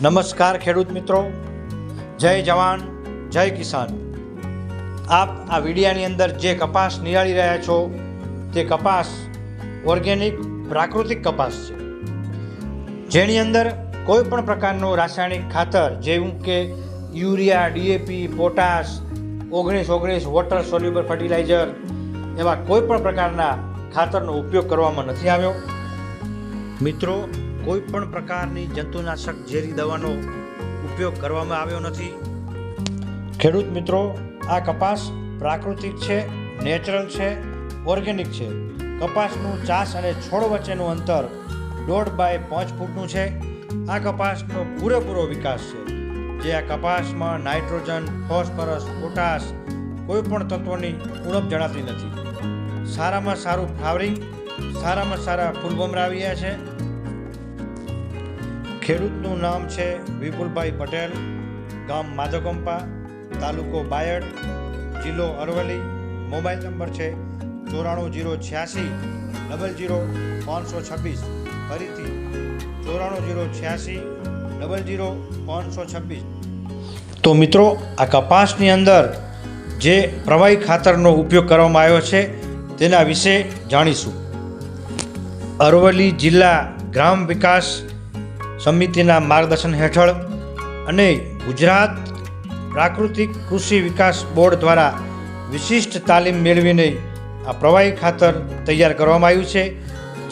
નમસ્કાર ખેડૂત મિત્રો. જય જવાન, જય કિસાન. આપ આ વિડિયાની અંદર જે કપાસ નિહાળી રહ્યા છો, તે કપાસ ઓર્ગેનિક, પ્રાકૃતિક કપાસ છે. જેની અંદર કોઈ પણ પ્રકારનું રાસાયણિક ખાતર, જેવું કે યુરિયા ડીએપી પોટાશ, ઓગણીસ ઓગણીસ વોટર સોલ્યુબલ ફર્ટિલાઇઝર, એવા કોઈ પણ પ્રકારના ખાતરનો ઉપયોગ કરવામાં નથી આવ્યો. મિત્રો કોઈ પણ પ્રકારની જંતુનાશક ઝેરી દવાનો ઉપયોગ કરવામાં આવ્યો નથી. ખેડૂત મિત્રો, આ કપાસ પ્રાકૃતિક છે, નેચરલ છે, ઓર્ગેનિક છે. કપાસનું ચાસ અને છોડ વચ્ચેનું અંતર દોઢ બાય પાંચ ફૂટનું છે. આ કપાસનો પૂરેપૂરો વિકાસ છે. જે આ કપાસમાં નાઇટ્રોજન, ફોસ્ફરસ, પોટાશ કોઈ પણ તત્વોની ઉણપ જણાતી નથી. સારામાં સારું ફ્લાવરિંગ, સારામાં સારા ફૂલબમરા આવ્યા છે. ખેડૂતનું નામ છે વિપુલભાઈ પટેલ, ગામ માધવકંપા, તાલુકો બાયડ, જિલ્લો અરવલ્લી. મોબાઈલ નંબર છે ચોરાણું જીરો છ્યાસી, ડબલ જીરો પાંચસો છવ્વીસ. ફરીથી ચોરાણું જીરો છ્યાસી, ડબલ જીરો પાંચસો છવ્વીસ. તો મિત્રો, આ કપાસની અંદર જે પ્રવાહી ખાતરનો ઉપયોગ કરવામાં આવ્યો છે, તેના વિશે જાણીશું. અરવલ્લી જિલ્લા ગ્રામ વિકાસ સમિતિના માર્ગદર્શન હેઠળ અને ગુજરાત પ્રાકૃતિક કૃષિ વિકાસ બોર્ડ દ્વારા વિશિષ્ટ તાલીમ મેળવીને આ પ્રવાહી ખાતર તૈયાર કરવામાં આવ્યું છે,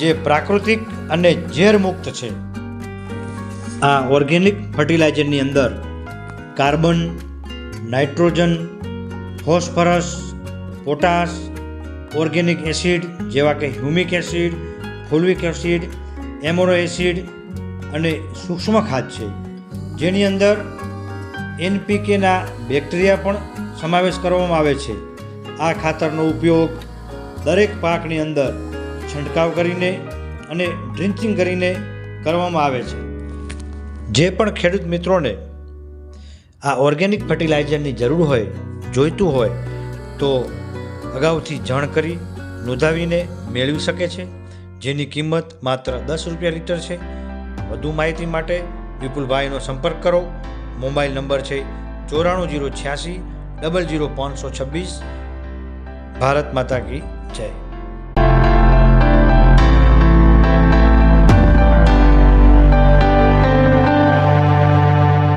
જે પ્રાકૃતિક અને ઝેરમુક્ત છે. આ ઓર્ગેનિક ફર્ટિલાઇઝરની અંદર carbon, nitrogen, phosphorus, potash, organic acid જેવા કે humic acid, fulvic acid amino acid અને સૂક્ષ્મ ખાદ છે. જેની અંદર એનપીકેના બેક્ટેરિયા પણ સમાવેશ કરવામાં આવે છે. આ ખાતરનો ઉપયોગ દરેક પાકની અંદર છંટકાવ કરીને અને ડ્રિન્ચિંગ કરીને કરવામાં આવે છે. જે પણ ખેડૂત મિત્રોને આ ઓર્ગેનિક ફર્ટિલાઇઝરની જરૂર હોય, જોઈતું હોય, તો અગાઉથી જાણ કરી, નોંધાવીને મેળવી શકે છે. જેની કિંમત માત્ર દસ રૂપિયા લીટર છે. વધુ માહિતી માટે વિપુલભાઈનો સંપર્ક કરો. મોબાઈલ નંબર છે ચોરાણું જીરો છ્યાસી, ડબલ જીરો પાંચસો છવ્વીસ. ભારત માતા કી જય.